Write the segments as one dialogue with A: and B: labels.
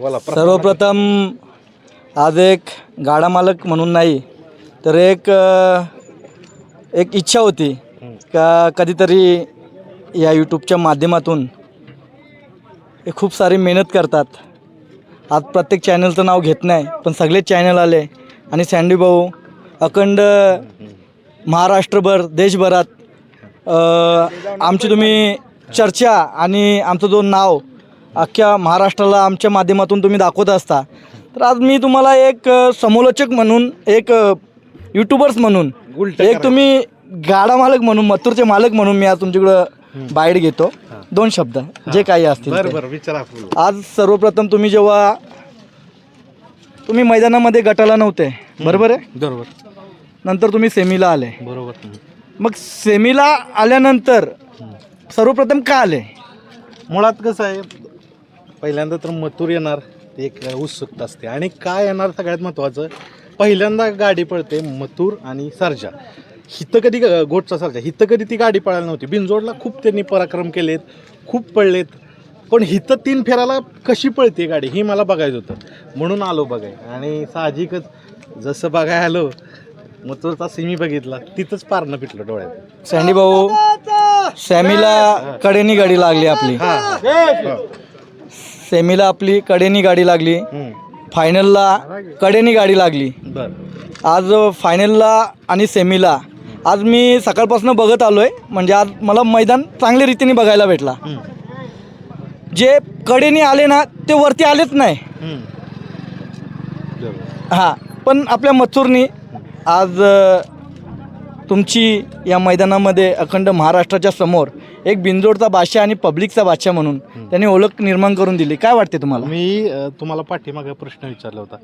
A: बोला
B: सर्वप्रथम आज एक गाडा मालक म्हणून नाही तर एक अ, एक इच्छा होती का कधीतरी या यूट्यूबच्या माध्यमातून हे खूप सारी मेहनत करतात. आज प्रत्येक चॅनलचं नाव घेत नाही पण सगळे चॅनल आले आणि सँडी भाऊ अखंड महाराष्ट्रभर देशभरात अ, आमची तुम्ही चर्चा आणि आमचं जो नाव अख्ख्या महाराष्ट्राला आमच्या माध्यमातून तुम्ही दाखवत असता. तर आज मी तुम्हाला एक समालोचक म्हणून एक यूट्यूबर्स म्हणून एक तुम्ही गाडा मालक म्हणून मथुरचे मालक म्हणून मी आज तुमच्याकडं बाईट घेतो. दोन शब्द जे काही असतील आज सर्वप्रथम तुम्ही जेव्हा तुम्ही मैदानामध्ये गटाला नव्हते बरोबर आहे?
A: बरोबर.
B: नंतर तुम्ही सेमीला आले.
A: बरोबर.
B: मग सेमीला आल्यानंतर सर्वप्रथम का आले?
A: मुळात कसं आहे पहिल्यांदा तर मथुर येणार ते एक उत्सुकता असते. आणि काय येणार सगळ्यात महत्त्वाचं पहिल्यांदा गाडी पळते मथुर आणि सर्जा. हिथं कधी ग- गोटचा सर्जा. हिथं कधी ती गाडी पळायला नव्हती. बिनजोडला खूप त्यांनी पराक्रम केलेत खूप पळलेत. पण हिथं तीन फेराला कशी पळते गाडी ही मला बघायचं होतं. म्हणून आलो बघाय. आणि साहजिकच जसं बघाय आलो मथुरचा सिमी बघितला तिथंच पारणं पिटलं डोळ्यात.
B: सँडी भाऊ सेमीला कडेनी गाडी लागली आपली.
A: हां.
B: सेमीला आपली कडेनी गाडी लागली. फायनलला कडेनी गाडी लागली. आज फायनलला आणि सेमीला. आज मी सकाळपासून बघत आलो आहे म्हणजे आज मला मैदान चांगल्या रीतीने बघायला भेटला. जे कडेनी आले ना ते वरती आलेच नाही. हां पण आपल्या मथुरनी आज तुमची या मैदानामध्ये अखंड महाराष्ट्राच्या समोर एक बिंजोडचा बादशाह आणि पब्लिकचा बादशाह म्हणून त्यांनी ओळख निर्माण करून दिली. काय वाटते तुम्हाला?
A: मी अ, तुम्हाला पाठीमागे प्रश्न विचारला होता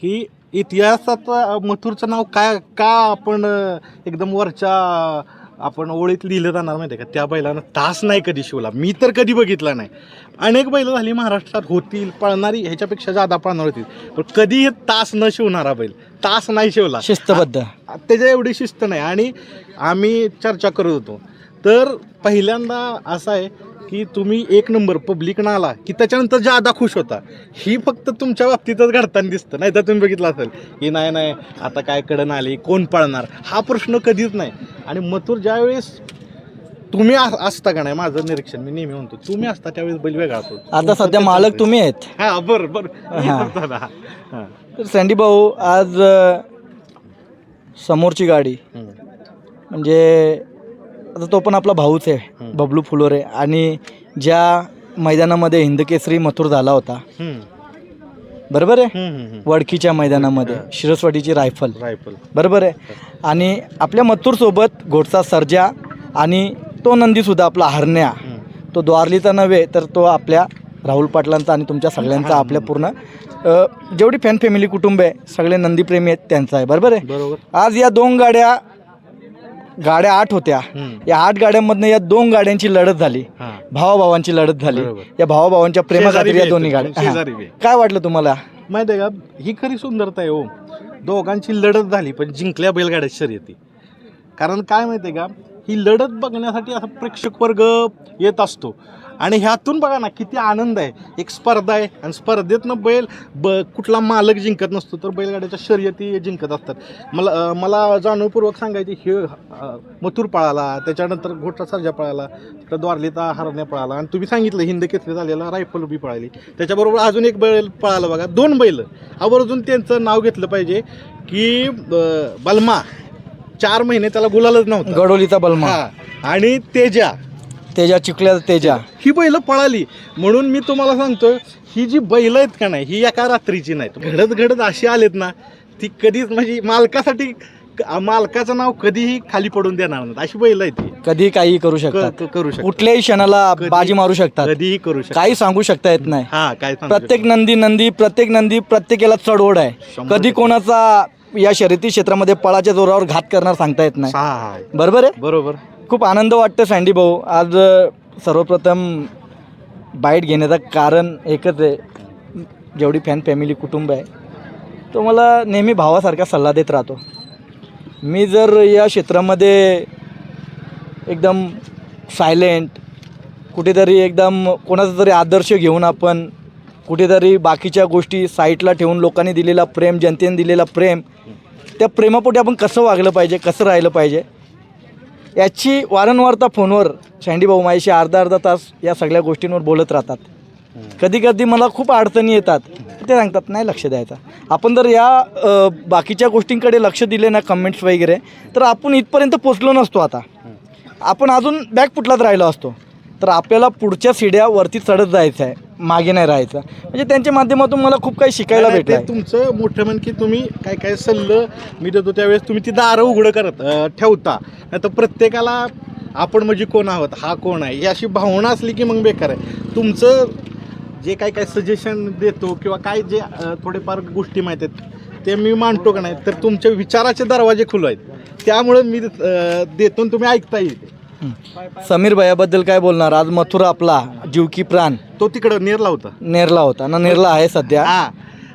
A: की इतिहासात अ, मथुरचं नाव काय का आपण अ, एकदम वरच्या आपण ओळीत लिहिलं जाणार माहिती आहे का? त्या बैलानं तास नाही कधी शिवला. मी तर कधी बघितला नाही. अनेक बैल झाली महाराष्ट्रात होतील पळणारी ह्याच्यापेक्षा जादा पळणार होतील. पण कधी हे तास न शिवणारा बैल तास नाही शिवला.
B: शिस्तबद्ध.
A: त्याच्या एवढी शिस्त नाही. आणि आम्ही चर्चा करत होतो. तर पहिल्यांदा असं आहे की तुम्ही एक नंबर पब्लिकनं आला की त्याच्यानंतर जादा खुश होता. ही फक्त तुमच्या बाबतीतच घडताना दिसतं. नाही तर तुम्ही बघितलं असेल की नाही नाही आता काय कडन आली कोण पळणार? हा प्रश्न कधीच नाही. आणि मथुर ज्यावेळेस तुम्ही असता का नाही माझं निरीक्षण मी नेहमी म्हणतो तुम्ही असता त्यावेळेस बैल वेगळा असतो.
B: आता सध्या मालक तुम्ही आहेत.
A: हा बरं बरं.
B: तर सँडी भाऊ आज समोरची गाडी. म्हणजे आता तो पण आपला भाऊच आहे. बबलू फुलोरे. आणि ज्या मैदानामध्ये हिंदकेसरी मथुर झाला होता. बरोबर आहे. वडकीच्या मैदानामध्ये शिरसवाडीची रायफल.
A: रायफल.
B: बरोबर आहे? आणि आपल्या मथुरसोबत घोटचा सर्जा आणि तो नंदीसुद्धा आपला हरण्या. तो द्वारलीचा नव्हे तर तो आपल्या राहुल पाटलांचा आणि तुमच्या सगळ्यांचा आपल्या पूर्ण जेवढी फॅन फॅमिली कुटुंब आहे सगळे नंदीप्रेमी आहेत त्यांचा आहे. बरोबर आहे? आज या दोन गाड्या गाड्या आठ होत्या. या आठ गाड्यांमधनं या दोन गाड्यांची लढत झाली. भावाभावांची लढत झाली. या भावाभावांच्या प्रेमाखातीर या दोन्ही गाड्या. हा. काय वाटलं तुम्हाला?
A: माहिती आहे का? ही खरी सुंदरता आहे हो. दोघांची लढत झाली पण जिंकल्या बैलगाड्या शर्यती. कारण काय माहिती आहे का? ही लढत बघण्यासाठी असा प्रेक्षक वर्ग येत असतो. आणि ह्यातून बघा ना किती आनंद आहे. एक स्पर्धा आहे आणि स्पर्धेतनं बैल ब कुठला मालक जिंकत नसतो तर बैलगाड्याच्या शर्यती जिंकत असतात. मला मला जाणीवपूर्वक सांगायची हे मथुर पळाला त्याच्यानंतर घोटचा सर्जा पळाला तर द्वारलीचा हरण्या पळाला आणि तुम्ही सांगितलं हिंद केसरी झालेला रायफल बी पळाली. त्याच्याबरोबर अजून एक बैल पळाला बघा दोन बैल. आवर्जून त्यांचं नाव घेतलं पाहिजे की बलमा. चार महिने त्याला गुलालच नव्हता.
B: गडोलीचा बलमा.
A: आणि तेजा.
B: तेजा चिखल्या तेजा.
A: ही बैल पळाली. म्हणून मी तुम्हाला सांगतो ही जी बैल आहेत का नाही ही एका रात्रीची नाहीत. घडत घडत अशी आलेत ना ती कधीच म्हणजे मालकासाठी मालकाचं नाव कधीही खाली पडून देणार नाहीत. अशी बैल आहे ती
B: कधी काही करू शकतात.
A: क- करू शकतात.
B: कुठल्याही क्षणाला
A: कधी-
B: बाजी मारू शकतात.
A: कधीही करू शकतात.
B: काही सांगू शकता येत नाही.
A: हा काय सांगू
B: प्रत्येक नंदी नंदी प्रत्येक नंदी प्रत्येकाला चढ आहे.
A: शंभर
B: कधी
A: टक्के.
B: कोणाचा या शर्यती क्षेत्रामध्ये पळाच्या जोरावर घात करणार सांगता येत नाही.
A: हा हा.
B: बरोबर आहे?
A: बरोबर.
B: खूप आनंद वाटतं सँडी भाऊ. आज सर्वप्रथम बाईट घेण्याचं कारण एकच आहे. जेवढी फॅन फॅमिली कुटुंब आहे तो मला नेहमी भावासारखा सल्ला देत राहतो. मी जर या क्षेत्रामध्ये एकदम सायलेंट कुठेतरी एकदम कोणाचा तरी आदर्श घेऊन आपण कुठेतरी बाकीच्या गोष्टी साईटला ठेवून लोकांनी दिलेला प्रेम जनतेने दिलेला प्रेम त्या प्रेमापोटी आपण कसं वागलं पाहिजे कसं राहिलं पाहिजे याची वारंवारता फोनवर सँडी भाऊ माझ्याशी अर्धा अर्धा तास या सगळ्या गोष्टींवर बोलत राहतात. कधी कधी मला खूप अडचणी येतात. ते सांगतात नाही लक्ष द्यायचं. आपण जर या बाकीच्या गोष्टींकडे लक्ष दिले ना कमेंट्स वगैरे तर आपण इथपर्यंत पोचलो नसतो आता. आपण अजून बॅग फुटलाच राहिलो असतो. तर आपल्याला पुढच्या सिड्या वरती चढत जायचं आहे मागे नाही राहायचं. म्हणजे त्यांच्या माध्यमातून मला खूप काही शिकायला
A: नाही,
B: भेटलं
A: तुमचं मोठं म्हण की तुम्ही काय काय सल्लं मी देतो त्यावेळेस तुम्ही ती दारं उघडं करत अं, ठेवता. नाही तर प्रत्येकाला आपण म्हणजे कोण आहोत हा कोण आहे? ही अशी भावना असली की मग बेकार आहे. तुमचं जे काय काय सजेशन देतो किंवा काय जे अं, थोडेफार गोष्टी माहीत आहेत ते मी मांडतो का नाही तर तुमच्या विचाराचे दरवाजे खुले आहेत. त्यामुळं मी अं, देतो आणि तुम्ही ऐकता येईल
B: समीर भैयाबद्दल काय बोलणार? आज मथुरा आपला जीव की प्राण.
A: तो तिकडं नेरला होता.
B: नेरला होता ना? नेरला आहे सध्या.
A: हा.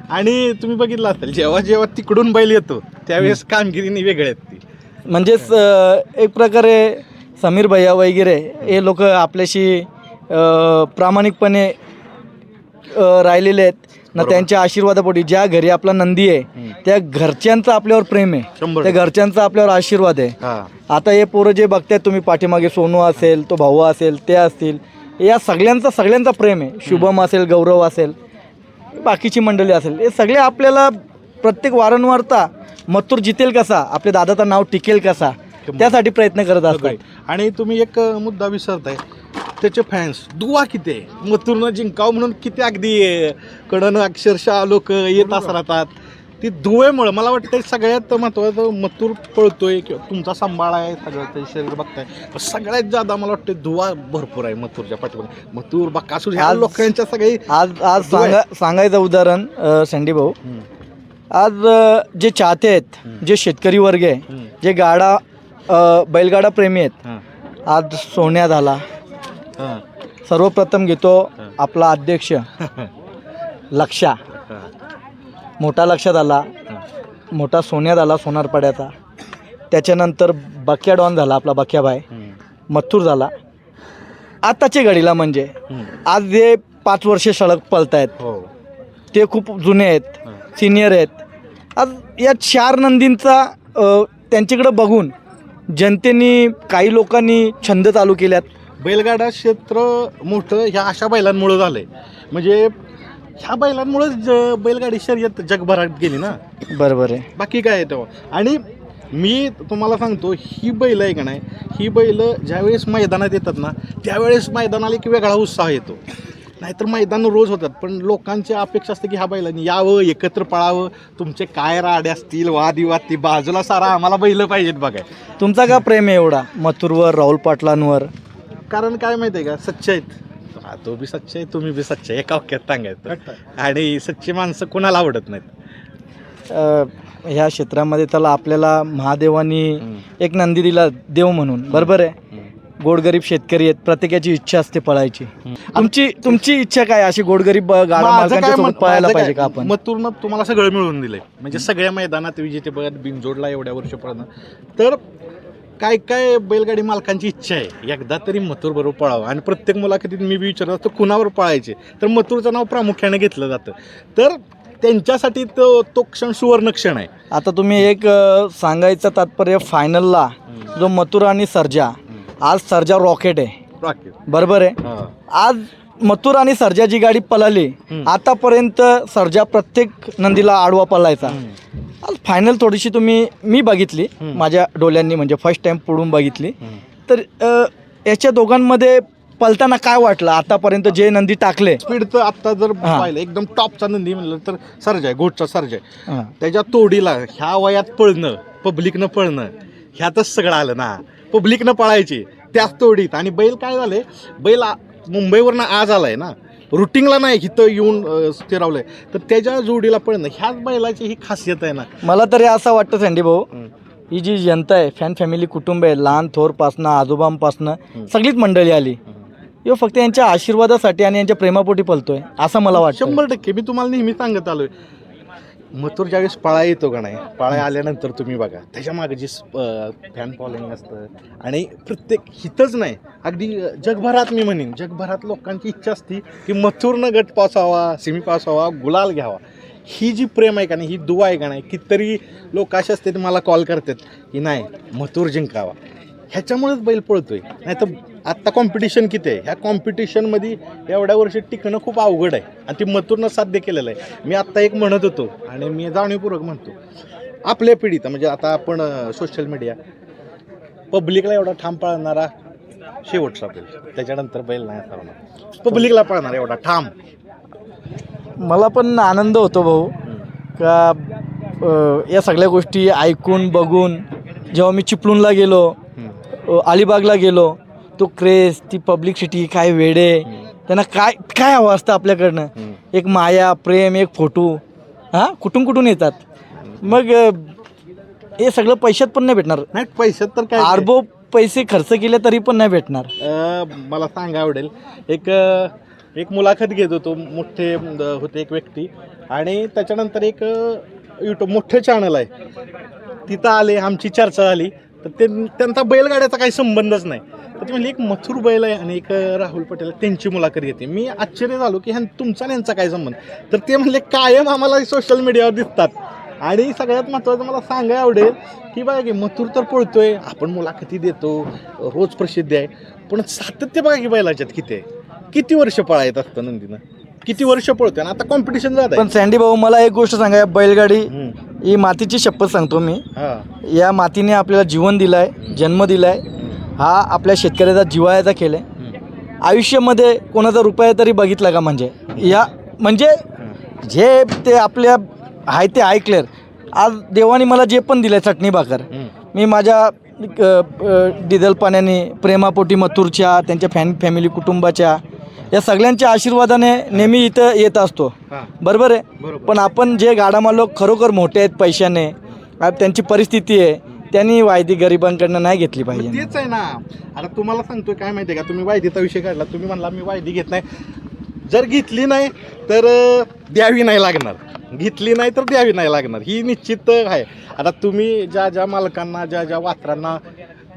A: आणि तुम्ही बघितलं असेल जेव्हा जेव्हा तिकडून बैल येतो त्यावेळेस कामगिरीने वेगळे आहेत ती.
B: म्हणजेच अ, एक प्रकारे समीर भैया वगैरे हे लोक आपल्याशी अ, प्रामाणिकपणे अ, राहिलेले आहेत. ना. त्यांच्या आशीर्वादापोटी ज्या घरी आपला नंदी आहे त्या घरच्यांचं आपल्यावर प्रेम आहे. त्या घरच्यांचा आपल्यावर आशीर्वाद आहे.
A: हा.
B: आता हे पोरं जे बघतायत तुम्ही पाठीमागे सोनू असेल तो भाऊ असेल ते असतील या सगळ्यांचा सगळ्यांचा प्रेम आहे. शुभम असेल गौरव असेल बाकीची मंडळी असेल हे सगळे आपल्याला प्रत्येक वारंवारता मथुर जितेल कसा आपल्या दादाचं नाव टिकेल कसा त्यासाठी प्रयत्न करत असतात.
A: आणि तुम्ही एक मुद्दा विसरताय. त्याचे फॅन्स दुवा किती आहे? मथुरनं जिंकाव म्हणून किती अगदी कडनं अक्षरशः लोक येत असं राहतात. ती दुवेमुळं मला वाटतं सगळ्यात महत्त्वाचं मथुर पळतोय किंवा तुमचा सांभाळ आहे सगळं ते शरीर बघताय. पण सगळ्यात जादा मला वाटतं दुवा भरपूर आहे मथुरच्या पाठीमागे. मथुर बकासूर ह्या लोकांच्या सगळी
B: आज आज सांगा सांगायचं उदाहरण सँडी भाऊ. आज जे चाहते आहेत जे शेतकरी वर्ग आहे जे गाडा बैलगाडा प्रेमी आहेत आज सोन्या झाला सर्वप्रथम घेतो. आपला अध्यक्ष. लक्षा. मोठा लक्षात आला. मोठा सोन्यात आला सोनारपाड्याचा. त्याच्यानंतर बक्या डॉन झाला आपला बक्याबाई
A: हम्म,
B: मथुर झाला. आताच्या घडीला म्हणजे. आज जे पाच वर्षे सलग पळतायत
A: हो.
B: ते खूप जुने आहेत. सिनियर आहेत. आज या चार नंदींचा त्यांच्याकडं बघून जनतेने काही लोकांनी छंद चालू केल्यात.
A: बैलगाडा क्षेत्र मोठं ह्या अशा बैलांमुळं झालंय. म्हणजे ह्या बैलांमुळेच ज- बैलगाडी शर्यत जगभरात गेली ना?
B: बरोबर आहे.
A: बाकी काय आहे तेव्हा? आणि मी तुम्हाला सांगतो ही बैल आहे का नाही ही बैल ज्यावेळेस मैदानात येतात ना त्यावेळेस मैदानाला एक वेगळा उत्साह येतो. नाहीतर मैदान रोज होतात पण लोकांची अपेक्षा असते की ह्या बैलांनी यावं एकत्र पळावं तुमचे काय राडे असतील वादविवाद ती बाजूला सारा आम्हाला बैल पाहिजेत बघाय
B: तुमचा का प्रेम आहे एवढा मथुरवर राहुल पाटलांवर?
A: कारण काय माहिती आहे का? सच्चे आहेत. हा तो बी सच्चे आहे तुम्ही बी सच्चे आहे. एका वाक्यात सांगायचं. आणि सच्ची माणसं कोणाला आवडत नाहीत?
B: अ, ह्या क्षेत्रामध्ये त्याला आपल्याला महादेवानी एक नंदी दिला देव म्हणून. बरोबर आहे? गोडगरीब शेतकरी आहेत. प्रत्येकाची इच्छा असते पळायची. तुमची तुमची इच्छा काय? अशी गोडगरीब अ, गाडा
A: माझं
B: मालकांच्या
A: काय
B: सोबत
A: मत-
B: पळायला
A: माझं
B: पाहिजे
A: काय,
B: का आपण?
A: मथुरनं तुम्हाला सगळं मिळवून दिलंय. म्हणजे सगळ्या मैदानात विजेते बघा बिनजोडला एवढ्या वर्षपर्यंत तर काय काय बैलगाडी मालकांची इच्छा आहे? एकदा तरी मथुर बरोबर पळावं. आणि प्रत्येक मुलाखतीत मी बी विचारत असतो कुणावर पळायचे? तर मथुरचं नाव प्रामुख्याने घेतलं जातं. तर त्यांच्यासाठी तो तो क्षण सुवर्ण क्षण आहे.
B: आता तुम्ही एक अ, सांगायचं तात्पर्य फायनलला जो मथुर आणि सर्जा. आज सर्जा रॉकेट आहे. बरोबर आहे. आज मथुर आणि सर्जा जी गाडी पळाली. आतापर्यंत सर्जा प्रत्येक नंदीला आडवा पळायचा. आज फायनल थोडीशी तुम्ही मी बघितली. माझ्या डोळ्यांनी म्हणजे फर्स्ट टाइम पुढून बघितली. तर याच्या दोघांमध्ये पलताना काय वाटलं आतापर्यंत जे नंदी टाकले
A: स्पीडचं आत्ता जर
B: हा.
A: पाहिलं एकदम टॉपचा नंदी म्हणलं तर सर्ज आहे गोटचा सर्ज आहे. त्याच्या तोडीला ह्या वयात पळणं पब्लिकनं पळणं ह्यातच सगळं आलं ना पब्लिकनं पळायची त्याच तोडीत आणि बैल काय झाले बैल मुंबईवरनं आज आलाय ना रुटिंगला नाही इथं येऊन स्थिरावलंय तर त्याच्या जोडीला पळणं ह्याच बैलाची ही खासियत आहे ना.
B: मला तरी असं वाटतं सँडी भाऊ. ही जी जनता आहे फॅन फॅमिली कुटुंब आहे लहान थोरपासनं आजोबांपासनं. सगळीच मंडळी आली. ह्यो फक्त यांच्या आशीर्वादासाठी आणि यांच्या प्रेमापोटी पलतोय असं मला वाटतं
A: शंभर टक्के मी तुम्हाला नेहमी सांगत आलोय. मथुर ज्यावेळेस पाळा येतो का नाही? पाळा आल्यानंतर तुम्ही बघा. त्याच्यामागे जी फॅन फॉलोईंग असतं आणि प्रत्येक हितच नाही. अगदी जगभरात मी म्हणेन जगभरात लोकांची इच्छा असती की मथुरनं गट पास व्हावा सेमी पास व्हावा गुलाल घ्यावा. ही जी प्रेम आहे का नाही ही दुवा आहे का नाही कितीतरी लोक असे असतात मला कॉल करतात की नाही मथुर जिंकावा. ह्याच्यामुळेच बैल पळतोय. नाही तर आत्ता कॉम्पिटिशन किती आहे? ह्या कॉम्पिटिशनमध्ये एवढ्या वर्षी टिकणं खूप अवघड आहे. आणि ती मथुरनं साध्य केलेलं आहे. मी आत्ता एक म्हणत होतो आणि मी जाणीवपूर्वक म्हणतो. आपल्या पिढीत म्हणजे आता आपण सोशल मीडिया पब्लिकला एवढा ठाम पाळणारा शेवटचा बैल. त्याच्यानंतर बैल नाही असा पब्लिकला पाळणार एवढा ठाम.
B: मला पण आनंद होतो भाऊ. का या सगळ्या गोष्टी ऐकून बघून जेव्हा मी चिपळूणला गेलो अलिबागला गेलो तो क्रेज ती पब्लिसिटी काय वेडे त्यांना काय काय हवं असतं आपल्याकडनं? एक माया प्रेम एक फोटो हां? कुठून कुठून येतात? मग हे सगळं पैशात पण नाही भेटणार.
A: नाही पैशात तर काय
B: आरबो पैसे खर्च केले तरी पण नाही भेटणार.
A: अ, मला सांगा आवडेल. एक अ, एक मुलाखत घेत होतो मोठे अ, होते एक व्यक्ती. आणि त्याच्यानंतर एक यूट्यूब मोठं चॅनल आहे. तिथं आले आमची चर्चा झाली. तर ते त्यांचा बैलगाड्याचा काही संबंधच नाही. तर ते म्हणले एक मथुर बैल आहे आणि एक राहुल पटेल त्यांची मुलाखत घेते. मी आश्चर्य झालो की ह्या तुमचा आणि यांचा काय संबंध? तर ते म्हणले कायम आम्हाला सोशल मीडियावर दिसतात. आणि सगळ्यात महत्त्वाचं मला सांगायला आवडेल की बघा की मथुर तर पळतोय आपण मुलाखती देतो रोज प्रसिद्ध आहे. पण सातत्य बघा की बैलाच्यात किती आहे. किती वर्ष पळायत असतं नंदीनं? किती वर्ष पळतोय? आणि आता कॉम्पिटिशन जात
B: पण सँडी भाऊ मला एक गोष्ट सांगा या बैलगाडी ही मातीची शपथ सांगतो मी.
A: हा.
B: या मातीने आपल्याला जीवन दिलं आहे जन्म दिला आहे हा आपल्या शेतकऱ्याचा जिवाळ्याचा खेळ आहे. आयुष्यामध्ये कोणाचा रुपया तरी बघितला का म्हणजे? या म्हणजे जे ते आपल्या आहे ते ऐकलेर. आज देवाने मला जे पण दिलं आहे चटणी भाकर. मी माझ्या डिझेल पाण्याने प्रेमापोटी मथुरच्या त्यांच्या फॅन फॅमिली कुटुंबाच्या या सगळ्यांच्या आशीर्वादाने नेहमी इथं येत असतो. बरोबर आहे? पण आपण जे गाडा मालक खरोखर मोठे आहेत पैशाने त्यांची परिस्थिती आहे. त्यांनी वायदी गरिबांकडनं नाही घेतली पाहिजे.
A: तेच आहे ना. आता तुम्हाला सांगतोय काय माहितीये का? तुम्ही वायदीचा विषय काढला तुम्ही म्हणला मी वायदी घेत नाही. जर घेतली नाही तर द्यावी नाही लागणार. घेतली नाही तर द्यावी नाही लागणार. ही निश्चित आहे. आता तुम्ही ज्या ज्या मालकांना ज्या ज्या वासरांना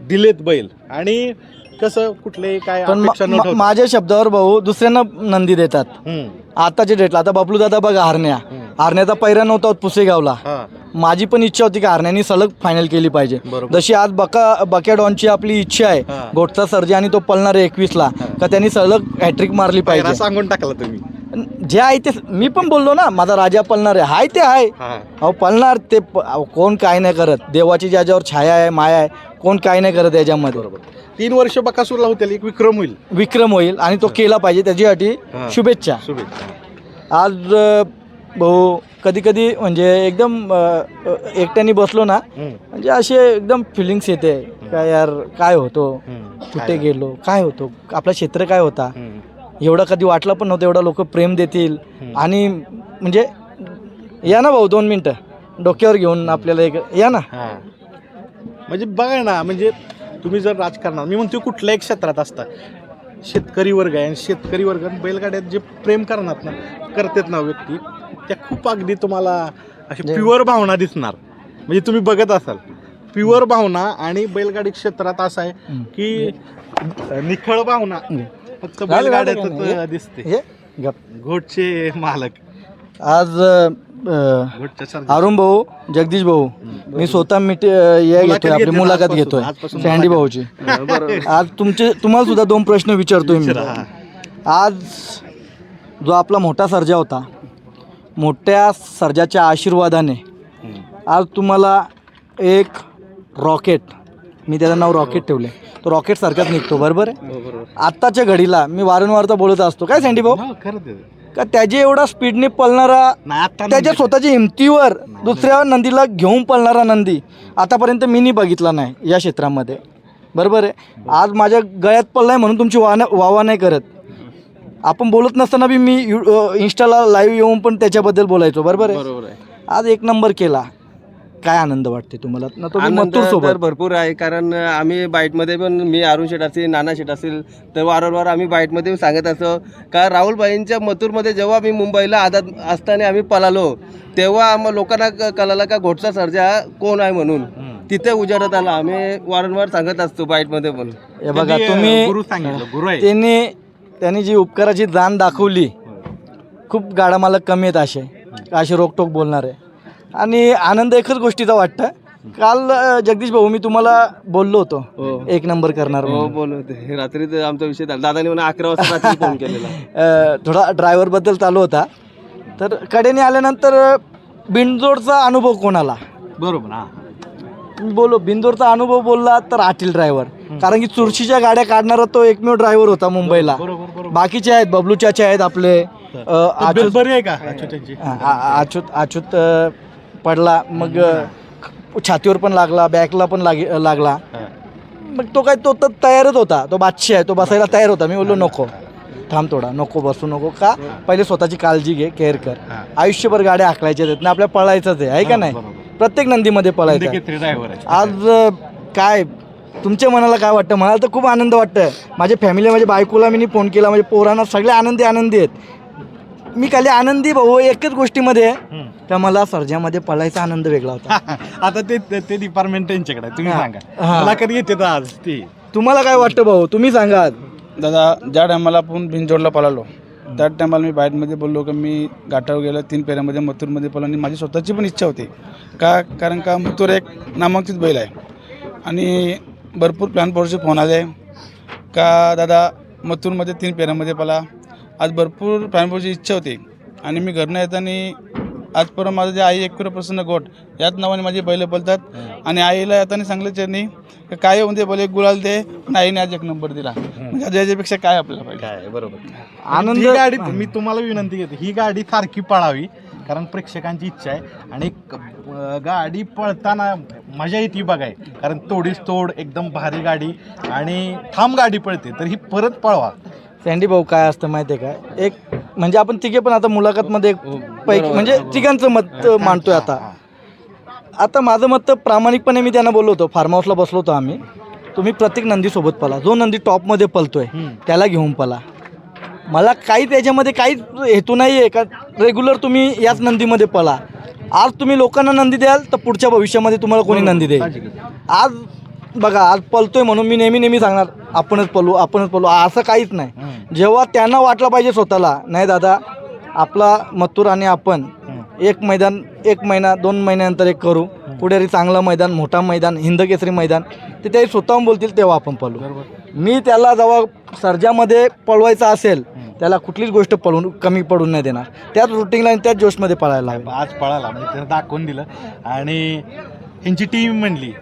A: दिलेत बैल आणि कसं कुठले काय
B: पण
A: अपेक्षा न
B: मा-
A: ठेवता-
B: माझ्या शब्दावर भाऊ दुसऱ्यांना नंदी देतात.
A: हम्म,
B: आताच्या डेटला आता बबलू दादा बघा हरण्या. हरण्याचा पैरा नव्हता पुसेगावला.
A: हा.
B: माझी पण इच्छा होती की हरण्यानी सलग फायनल केली पाहिजे.
A: बरोबर.
B: जशी आज बका बक्या डॉनची आपली इच्छा आहे
A: हा.
B: गोटचा सर्जा आणि तो पळणार आहे एकवीसला का त्यांनी सलग हॅट्रिक मारली पाहिजे.
A: सांगून टाकला तुम्ही.
B: जे आहे ते मी पण बोललो ना माझा राजा पळणार आहे. हाय ते आहे
A: हा.
B: अहो पळणार ते प- अहो, कोण काय नाही करत. देवाची ज्याच्यावर छाया आहे माया आहे कोण काय नाही करत याच्यामध्ये.
A: तीन वर्ष बकासूरला होतील एक विक्रम होईल.
B: विक्रम होईल आणि तो केला पाहिजे त्याच्यासाठी
A: हा.
B: शुभेच्छा.
A: शुभेच्छा.
B: आज अ, भाऊ कधी कधी म्हणजे एकदम अ, अ, एकट्याने बसलो ना
A: हम्म,
B: म्हणजे असे एकदम फिलिंग्स येते. काय यार काय होतो?
A: हम्म.
B: कुठे गेलो? काय होतो? आपला क्षेत्र काय होता?
A: हम्म.
B: एवढं कधी वाटलं पण नव्हतं एवढं लोक प्रेम देतील. आणि म्हणजे या ना भाऊ दोन मिनटं. डोक्यावर घेऊन आपल्याला एक या ना.
A: हा. म्हणजे बघा ना म्हणजे तुम्ही जर राजकारणात मी म्हणतो कुठल्याही क्षेत्रात असता. शेतकरी वर्ग आहे आणि शेतकरी वर्ग आणि बैलगाड्यात जे प्रेम करणार ना करतात ना व्यक्ती त्या खूप अगदी तुम्हाला अशी प्युअर भावना दिसणार. म्हणजे तुम्ही बघत असाल. प्युअर भावना आणि बैलगाडी क्षेत्रात असं आहे. की निखळ भावना. फक्त? दिसते
B: हे? गप.
A: घोटचे मालक.
B: आज. अरुण भाऊ जगदीश भाऊ. मी स्वतः मिट या घेतोय आपली मुलाखत घेतोय. सँडी. भाऊची. आज तुमचे तुम्हाला सुद्धा दोन प्रश्न विचारतोय मी. आज जो आपला मोठा सर्जा होता मोठ्या सर्जाच्या आशीर्वादाने. आज तुम्हाला एक रॉकेट मी त्याचं नाव रॉकेट ठेवले तो रॉकेट सारखाच निघतो बरोबर? आहे
A: हो,
B: आत्ताच्या घडीला मी वारंवार तर बोलत असतो. काय सँडी भाऊ?
A: हो.
B: का त्याच्या एवढा स्पीडने पळणारा त्याच्या स्वतःच्या हिमतीवर दुसऱ्या नंदीला घेऊन पळणारा नंदी आतापर्यंत मी नाही बघितला नाही या क्षेत्रामध्ये. बरोबर आहे? आज माझ्या गळ्यात पडलाय म्हणून तुमची वाना वावा नाही करत. आपण बोलत नसताना बी मी इंस्टाला लाईव्ह येऊन पण त्याच्याबद्दल बोलायचो. बरोबर आहे? आज एक नंबर केला. काय आनंद वाटते तुम्हाला? ना तुम्ही
C: आनंद
B: मथुर
C: तर
B: सोबत.
C: भरपूर आहे कारण आम्ही बाईटमध्ये पण मी अरुण शेट असेल नाना शेट असेल तर वारंवार आम्ही बाईटमध्ये सांगत असतो. का राहुलबाईंच्या मथुरमध्ये जेव्हा मी मुंबईला आदात असताना आम्ही पळालो तेव्हा आम्हा लोकांना क- कळालं का घोटचा सर्जा कोण आहे म्हणून? तिथे उजाडत आला. आम्ही वारंवार सांगत असतो बाईटमध्ये पण.
B: हे बघा तुम्ही
A: गुरु सांगितलं गुरु आहे.
B: त्यांनी त्यांनी जी उपकाराची जाण दाखवली खूप गाडा मालक कमी आहेत असे असे रोकटोक बोलणारे. आणि आनंद एकच गोष्टीचा वाटतं. काल अं, जगदीश भाऊ मी तुम्हाला बोललो होतो.
C: हो
B: एक नंबर करणार
C: हो रात्री तर आमचा विषय झाला. दादाने मला अकरा वाजता रात्री फोन केलेला.
B: अं, थोडा ड्रायव्हरबद्दल चालू होता. तर कडेने आल्यानंतर अं, बिनजोडचा अनुभव कोणाला?
A: बरोबर हा.
B: मी बोलो बिंदोरचा अनुभव बोलला तर आटील ड्रायव्हर कारण की चुरशीच्या गाड्या काढणारा तो एकमेव ड्रायव्हर होता मुंबईला.
A: बरोबर बरोबर
B: बाकीचे आहेत बबलू चाचे आहेत आपले. अ, अच्युत
A: बरी आहे का? अच्युतांची?
B: आ- आ- अच्युत अच्युत अ, पडला मग छातीवर पण लागला बॅकला पण लागे लागला. मग तो काय तो तर तयारच होता. तो बादशी आहे तो बसायला तयार होता. मी बोललो नको. थांब थोडा. नको बसू नको का? पहिले स्वतःची काळजी घे केअर कर. आयुष्यभर गाड्या हाकलायच्या आहेत ना आपल्या पळायचंच आहे. आहे का नाही. प्रत्येक नंदीमध्ये पळायचं. आज काय तुमच्या मनाला काय वाटतं? मला तर खूप आनंद वाटतं माझ्या फॅमिली माझ्या बायकोला मी फोन केला. माझ्या पोरांना सगळे आनंदी आनंदी आहेत. मी खाली आनंदी भाऊ एकच गोष्टीमध्ये तर मला सर्जामध्ये पळायचा आनंद वेगळा होता.
A: आता ते ते- ते डिपार्टमेंट त्यांच्याकडे आहे. तुम्ही. सांगा.
B: हा.
A: मला कधी येते आज ते.
B: तुम्हाला काय वाटतं भाऊ? तुम्ही सांगा आज.
D: दादा ज्या टायमाला आपण बिनजोडला पळालो त्या टायमाला मी बाईटमध्ये बोललो की मी घाटावर गेलो तीन पेऱ्यामध्ये मथुरमध्ये पळलो आणि माझी स्वतःची पण इच्छा होती. का कारण का मथुर एक नामांकित बैल आहे. आणि भरपूर प्लॅन पोरचे फोन आले. का दादा मथुरमध्ये तीन पेऱ्यामध्ये पळा. आज भरपूर प्लॅन पोरची इच्छा होती. आणि मी घरनं येताना आजपर्यंत माझं जे आई एकविरा प्रसन्न गोट याच नावाने माझी बैल बोलतात. आणि आईला येताना सांगलं त्यांनी का काय होऊन दे बोले गुलाल दे पण आईने आज एक नंबर दिला. म्हणजे आज याच्यापेक्षा काय आपल्याला पाहिजे?
A: काय बरोबर.
B: आनंद
A: ही गाडी मी तुम्हाला विनंती करते ही गाडी सारखी पळावी कारण प्रेक्षकांची इच्छा आहे. आणि क- अं, गाडी पळताना मजा येते बघाय कारण तोडीस तोड एकदम भारी गाडी आणि ठाम गाडी पळते तर ही परत पळवा.
B: सँडी भाऊ काय असतं माहिती आहे का? एक म्हणजे आपण तिघे पण आता मुलाखतमध्ये एक पैकी म्हणजे तिघांचं मत मांडतोय आता. आता माझं मत तर प्रामाणिकपणे मी त्यांना बोललो होतो. फार्म हाऊसला बसलो होतो आम्ही. तुम्ही प्रत्येक नंदीसोबत पला. जो नंदी टॉपमध्ये पलतोय त्याला घेऊन पला. मला काही त्याच्यामध्ये काहीच हेतू नाही आहे का? रेग्युलर तुम्ही याच नंदीमध्ये पला. आज तुम्ही लोकांना नंदी द्याल तर पुढच्या भविष्यामध्ये तुम्हाला कोणी नंदी देईल. आज बघा आज पलतोय म्हणून मी नेहमी नेहमी सांगणार आपणच पलू आपणच पलू असं काहीच नाही. जेव्हा त्यांना वाटलं पाहिजे स्वतःला नाही दादा आपला मथुर आणि आपण एक मैदान एक महिना दोन महिन्यानंतर एक करू. पुढे चांगलं मैदान मोठा मैदान हिंदकेसरी मैदान ते ते स्वतःहून बोलतील तेव्हा आपण पळू मी त्याला जेव्हा सर्जामध्ये पळवायचं असेल त्याला कुठलीच गोष्ट पळून कमी पडून नाही देणार. त्याच रुटीनला आणि त्याच जोशमध्ये पळायला हवे.
A: आज पळाला म्हणजे त्यानं दाखवून दिलं. आणि ह्यांची टीम म्हणली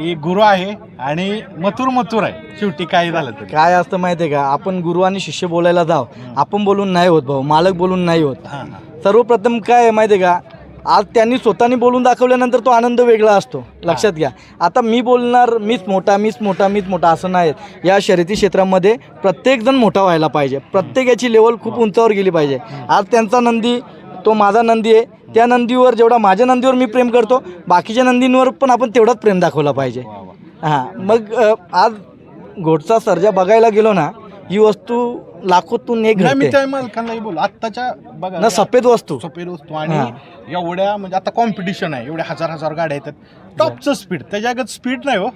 A: की गुरु आहे आणि मथुर मथुर आहे. शेवटी काय झालं तरी.
B: काय असतं माहिती आहे का? आपण गुरु आणि शिष्य बोलायला जाव. आपण बोलून नाही होत भाऊ. मालक बोलून नाही होत.
A: हां हां.
B: सर्वप्रथम काय आहे माहिती आहे का? आज त्यांनी स्वतःनी बोलून दाखवल्यानंतर तो आनंद वेगळा असतो. लक्षात घ्या. आता मी बोलणार मीच मोठा मीच मोठा मीच मोठा असं नाही. या शर्यती क्षेत्रामध्ये प्रत्येकजण मोठा व्हायला पाहिजे. प्रत्येकाची लेवल खूप उंचावर गेली पाहिजे. आज त्यांचा नंदी तो माझा नंदी आहे. त्या नंदीवर जेवढा माझ्या नंदीवर मी प्रेम करतो बाकीच्या नंदींवर पण आपण तेवढाच प्रेम दाखवला पाहिजे. हां मग आज घोटचा सर्जा बघायला गेलो ना ही वस्तू लाखोतून एक
A: नाही, मी
B: घडते.
A: त्या मालकांनाही बोल आत्ताच्या बघा
B: ना सफेद वस्तू.
A: सफेद वस्तू आणि एवढ्या म्हणजे आता कॉम्पिटिशन आहे एवढ्या हजार हजार गाड्या येतात. टॉपचं स्पीड त्याच्या स्पीड नाही हो.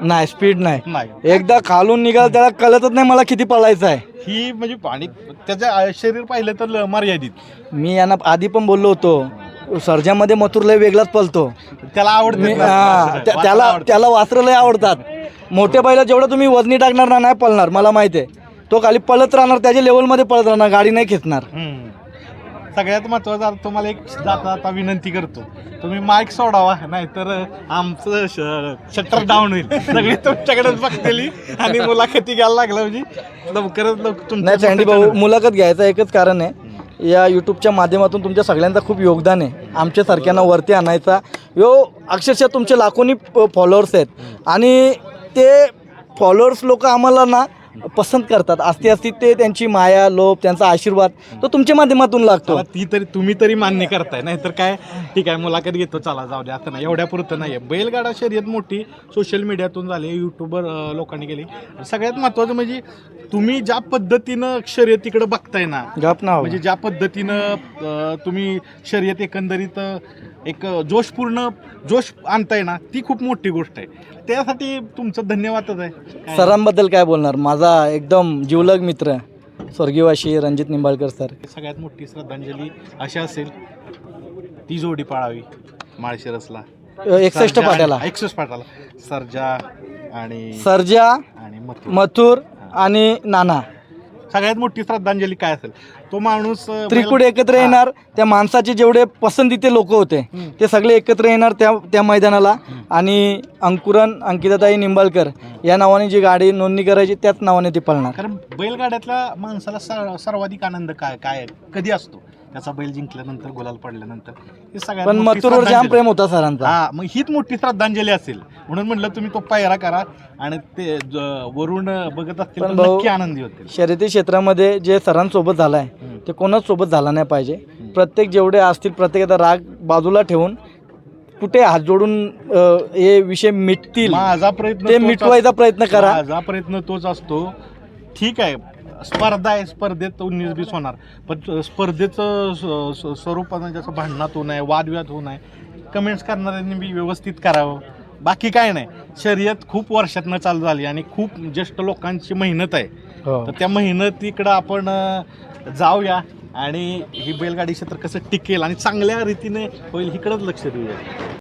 B: नाही स्पीड नाही. एकदा खालून निघाल त्याला कळतच नाही मला किती पळायचं आहे.
A: ही म्हणजे आणि त्याचं शरीर पाहिलं तर मर्यादित.
B: मी यांना आधी पण बोललो होतो सर्जामध्ये मथुर लय वेगळाच पळतो.
A: त्याला
B: मी
A: आवडते
B: हा, त्या- त्याला त्याला वासरं लय आवडतात. मोठ्या बैला जेवढं तुम्ही वजनी टाकणार ना नाही पळणार मला माहिती आहे. तो खाली पळत राहणार त्याच्या लेवलमध्ये पळत राहणार गाडी नाही खेचणार.
A: सगळ्यात महत्वाचं तुम्हाला एक जाता आता विनंती करतो. तुम्ही माईक सोडावा नाहीतर आमचं शटर डाऊन होईल. सगळी तुमच्याकडेच बघतेली आणि मुलाखती घ्यायला लागलं म्हणजे लवकरच लवकर
B: नाही सँडी भाऊ मुलाखत घ्यायचं एकच कारण आहे. या यूट्यूबच्या माध्यमातून तुमच्या सगळ्यांचा खूप योगदान आहे. आमच्यासारख्यांना वरती आणायचा. यो अक्षरशः तुमचे लाखोनी फॉलोअर्स आहेत. आणि ते फॉलोअर्स लोक आम्हाला ना पसंत करतात. असती असती ते त्यांची माया लोभ त्यांचा आशीर्वाद तो तुमच्या माध्यमातून लागतो.
A: ती तरी तुम्ही तरी मान्य करताय. नाहीतर काय? ठीक आहे मुलाखत घेतो. चला जाऊ द्या असं नाही. एवढ्या पुरतं नाही आहे बैलगाडा शर्यत मोठी सोशल मीडियातून झाली. यूट्यूबवर अं, लोकांनी केली. सगळ्यात महत्त्वाचं म्हणजे तुम्ही ज्या पद्धतीनं शर्यतीकडे बघताय ना
B: गप ना हो.
A: म्हणजे ज्या पद्धतीनं तुम्ही शर्यत एकंदरीत एक जोशपूर्ण जोश आणताय ना ती खूप मोठी गोष्ट आहे. त्यासाठी तुमचं धन्यवादच आहे. काय?
B: सरांबद्दल काय बोलणार? माझा एकदम जिवलग मित्र स्वर्गीयवाशी रणजित निंबाळकर सर.
A: सगळ्यात मोठी श्रद्धांजली अशी असेल ती जोडी पाळावी माळशिरसला.
B: एकसष्ट
A: सर्जा-
B: पाट्याला.
A: एकसष्ट पाटाला सर्जा आणि
B: सर्जा
A: आणि मथुर.
B: मथुर आणि नाना.
A: सगळ्यात मोठी श्रद्धांजली काय असेल? तो माणूस अं,
B: त्रिकुट
A: बैल-
B: एकत्र. येणार त्या माणसाचे जेवढे पसंतीचे लोक होते
A: हम्म.
B: ते सगळे एकत्र येणार त्या त्या मैदानाला. आणि अंकुरन अंकिताताई निंबाळकर या नावाने जी गाडी नोंदणी करायची त्याच नावाने ती पळणार.
A: कारण बैलगाड्यातल्या माणसाला सर- सर्वाधिक आनंद काय काय कधी असतो? त्याचा बैल जिंकल्यानंतर गुलाल पडल्यानंतर हे सगळ्यात
B: पण
A: मोठी
B: मथुरवर जाम. प्रेम होता सरांचा.
A: हा मग हीच मोठी श्रद्धांजली असेल. म्हणून म्हणलं तुम्ही तो पायरा करा आणि ते ज- वरून बघत असतील
B: पण
A: तर
B: भाऊ-
A: नक्की आनंदी होतील.
B: शर्यती क्षेत्रामध्ये जे सरांसोबत झालाय
A: हम्म.
B: ते कोणाच सोबत झाला नाही पाहिजे. प्रत्येक जेवढे असतील प्रत्येकाचा राग बाजूला ठेवून कुठे हात जोडून अ, हे विषय मिटतील
A: माझा प्रयत्न
B: ते
A: तोच
B: मिटवायचा
A: असतो.
B: प्रयत्न करा.
A: माझा प्रयत्न तोच असतो. ठीक आहे स्पर्धा आहे स्पर्धेत उन्नीस बीस होणार. पण स्पर्धेचं स- स- स्वरूप म्हणजे असं भांडणात होऊ नये वादविवाद होऊ नये कमेंट्स करणाऱ्यांनी बी व्यवस्थित करावं. बाकी काय नाही. शर्यत खूप वर्षातनं चालू झाली आणि खूप ज्येष्ठ लोकांची मेहनत आहे.
B: हो.
A: तर त्या मेहनतीकडं आपण जाऊया आणि ही बैलगाडी क्षेत्र कसं टिकेल आणि चांगल्या रीतीने होईल इकडंच लक्ष देऊया.